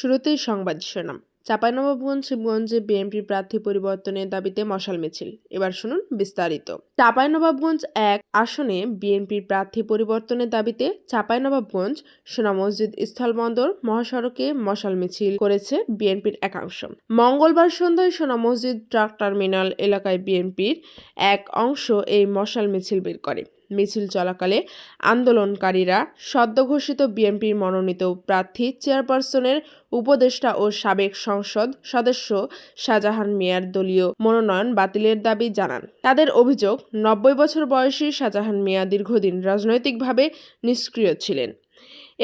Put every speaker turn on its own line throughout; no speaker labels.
শুরুতেই সংবাদ শিরোনাম। চাঁপাইনবাবগঞ্জ শিবগঞ্জে বিএনপি প্রার্থী পরিবর্তনের দাবিতে মশাল মিছিল। এবার শুনুন বিস্তারিত। চাঁপাইনবাবগঞ্জ এক আসনে বিএনপির প্রার্থী পরিবর্তনের দাবিতে চাঁপাইনবাবগঞ্জ সোনা মসজিদ স্থলবন্দর মহাসড়কে মশাল মিছিল করেছে বিএনপির একাংশ। মঙ্গলবার সন্ধ্যায় সোনা মসজিদ ট্রাক টার্মিনাল এলাকায় বিএনপির এক অংশ এই মশাল মিছিল বের করে। মিছিল চলাকালে আন্দোলনকারীরা সদ্যঘোষিত বিএনপির মনোনীত প্রার্থী চেয়ারপারসনের উপদেষ্টা ও সাবেক সংসদ সদস্য শাহজাহান মিয়ার দলীয় মনোনয়ন বাতিলের দাবি জানান। তাদের অভিযোগ, নব্বই বছর বয়সী শাহজাহান মিয়া দীর্ঘদিন রাজনৈতিকভাবে নিষ্ক্রিয় ছিলেন।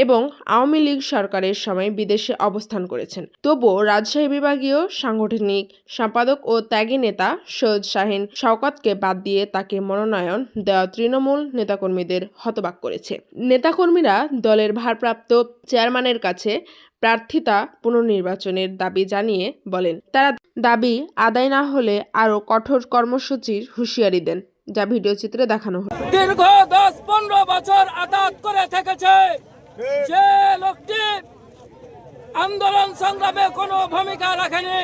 এবং আওয়ামী লীগ সরকারের সময় বিদেশে অবস্থান করেছেন। তবুও রাজশাহী বিভাগীয় সাংগঠনিক সম্পাদক ও ত্যাগী নেতা সৈয়দ শাহিন শওকতকে বাদ দিয়ে তাকে মনোনয়ন দেওয়া তৃণমূল নেতাকর্মীদের হতবাক করেছে। নেতাকর্মীরা দলের ভারপ্রাপ্ত চেয়ারম্যানের কাছে প্রার্থিতা পুনর্নির্বাচনের দাবি জানিয়ে বলেন, তারা দাবি আদায় না হলে আরও কঠোর কর্মসূচির হুঁশিয়ারি দেন যা ভিডিও চিত্রে দেখানো হলো
দীর্ঘ দশ পনেরো বছর করে থেকেছে। যে লোকটি আন্দোলন সংগ্রামে কোনো ভূমিকা রাখেনি,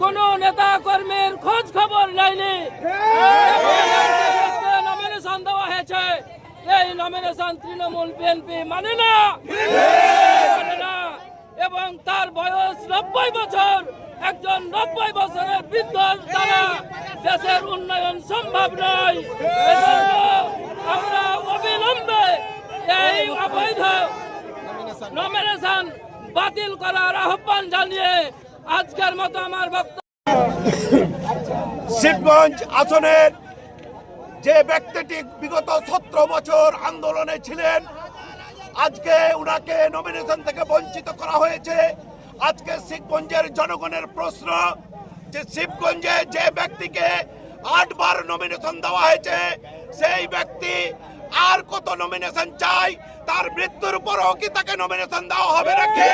কোন নেতা কর্মীর খোঁজ খবর নেয়নি। নমিনেশন দেওয়া হয়েছে, এই নমিনেশন তৃণমূল বিএনপি মানে না মানে না। এবং তার বয়স নব্বই বছর, একজন নব্বই বছরের বৃদ্ধ দ্বারা দেশের উন্নয়ন সম্ভব নয় এজন্য আমরা অবিলম্বে এই অবৈধ নমিনেশন বাতিল করার আহ্বান জানিয়ে আজকের মতো আমার বক্তব্য
শিবগঞ্জ আসনের যে ব্যক্তিটি বিগত সতেরো বছর আন্দোলনে ছিলেন, আজকে উনাকে নমিনেশন থেকে বঞ্চিত করা হয়েছে। আজকে শিবগঞ্জের জনগণের প্রশ্ন যে শিবগঞ্জে যে ব্যক্তিকে আটবার নমিনেশন দেওয়া হয়েছে, সেই ব্যক্তি আর কত নমিনেশন চাই তার মৃত্যুর পরও কি তাকে নমিনেশন দেওয়া হবে নাকি?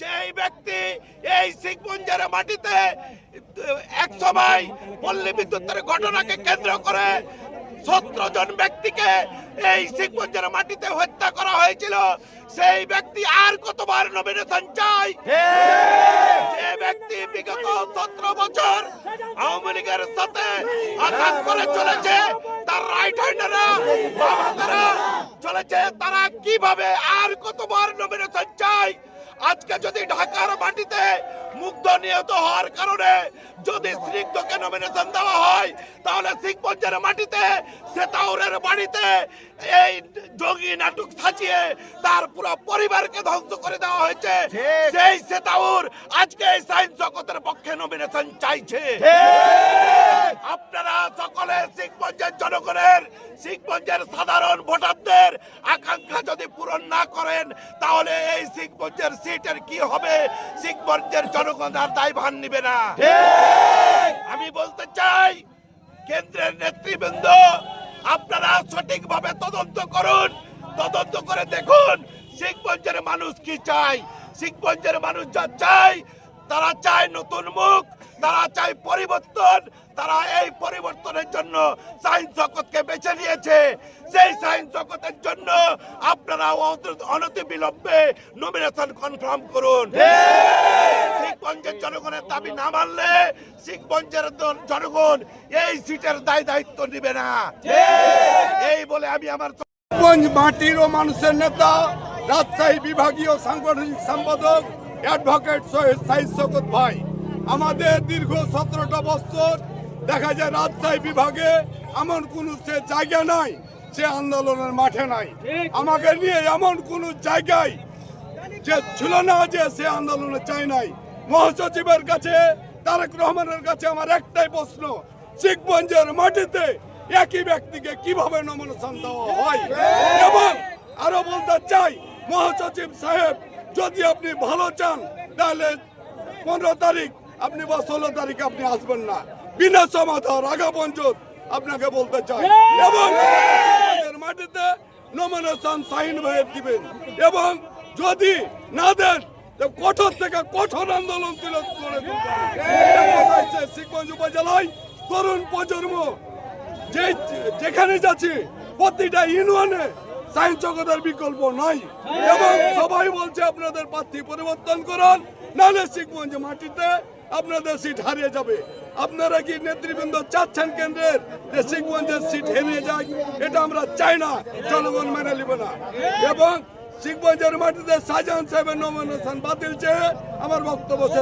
যেই ব্যক্তি এই শিখগঞ্জের মাটিতে, এক সময় পল্লী বিদ্যুতের ঘটনাকে কেন্দ্র করে সতেরো জন ব্যক্তিকে এই শিখগঞ্জের মাটিতে হত্যা করা হয়েছিল, সেই ব্যক্তি আর কতবার নমিনেশন চাই যে ব্যক্তি বিগত সতেরো বছর আওয়ামী লীগের সাথে আঘাত করে চলেছে, তার রাইট হ্যান্ডাররা বাবারা চলেছে তারা কীভাবে আর কতবার নমিনেশন আজকে যদি ঢাকার মাটিতে মুগ্ধ নিহত হওয়ার কারণে যদি স্নিগ্ধকে নমিনেশন দেওয়া হয় তাহলে শিখগঞ্জের মাটিতে সেতাউরের বাড়িতে এই জঙ্গি নাটক সাজিয়ে তার পুরো পরিবারকে ধ্বংস করে দেওয়া হয়েছে। সেই সেতাউর আজকে এই সাইন্স জগতের পক্ষে নমিনেশন চাইছে। আপনারা সকলে শিখগঞ্জের জনগণের শিখগঞ্জের সাধারণ ভোটারদের আকাঙ্ক্ষা যদি পূরণ না করেন তাহলে এই শিখগঞ্জের সিটের কি হবে? শিখগঞ্জের জনগণ আর দায় ভান নিবে না। আমি বলতে চাই কেন্দ্রের নেতৃবৃন্দ আপনারা সঠিকভাবে তদন্ত করুন তদন্ত করে দেখুন শিখগঞ্জের মানুষ কি চায়। শিখগঞ্জের মানুষ যা চায় তারা চায় নতুন মুখ তারা চাই পরিবর্তন তারা এই পরিবর্তনের জন্য সাইন্স জগৎকে বেছে নিয়েছে। সেই সাইন্স জগতের জন্য আপনারা অত- অনতি বিলম্বে নমিনেশন কনফার্ম করুন। শিখগঞ্জের জনগণের দাবি না মানলে শিখগঞ্জের জন- জনগণ এই সিটের দায় দায়িত্ব নিবে না। এই বলে আমি আমার
মাটির ও মানুষের নেতা রাজশাহী বিভাগীয় সাংগঠনিক সম্পাদক অ্যাডভোকেট সৈয়দ সাইদ শকত ভাই। আমাদের দীর্ঘ সতেরোটা বছর দেখা যায় রাজশাহী বিভাগে এমন কোন সে জায়গা নাই, সে আন্দোলনের মাঠে নাই। আমাকে নিয়ে এমন কোন জায়গায় যে ছিল না যে সে আন্দোলনে চাই নাই। মহাসচিবের কাছে, তারেক রহমানের কাছে আমার একটাই প্রশ্ন, শিখগঞ্জের মাটিতে একই ব্যক্তিকে কীভাবে নমিনেশন দেওয়া হয়? এবং আরও বলতে চাই, মহাসচিব সাহেব, যদি আপনি ভালো চান, তাহলে পনেরো তারিখ আপনি বা ষোলো তারিখে আপনি আসবেন না। বিনা সমাধান আগা পঞ্চত আপনাকে বলতে চাই। এবং মাটিতে নমিনেশন সাইন হয়ে দিবেন। এবং যদি না দেন কঠোর থেকে কঠোর আন্দোলন করে শিখগঞ্জ উপজেলায় তরুণ প্রজন্ম। যে যেখানে যাচ্ছি, প্রতিটা ইউনিয়নে সাইন্স জগতের বিকল্প নাই। এবং সবাই বলছে আপনাদের প্রার্থী পরিবর্তন করুন, নাহলে শিখগঞ্জ মাটিতে আপনাদের সিট হারিয়ে যাবে। আপনারা কি নেতৃবৃন্দ চাচ্ছেন কেন্দ্রের যে শিখগঞ্জের সিট হেরিয়ে যায়? এটা আমরা চাই না, জনগণ মেনে নেবে না। এবং শিখগঞ্জের মাটিতে শাহজাহান সাহেবের নমিনেশন বাতিল চেয়ে আমার বক্তব্য শেষ।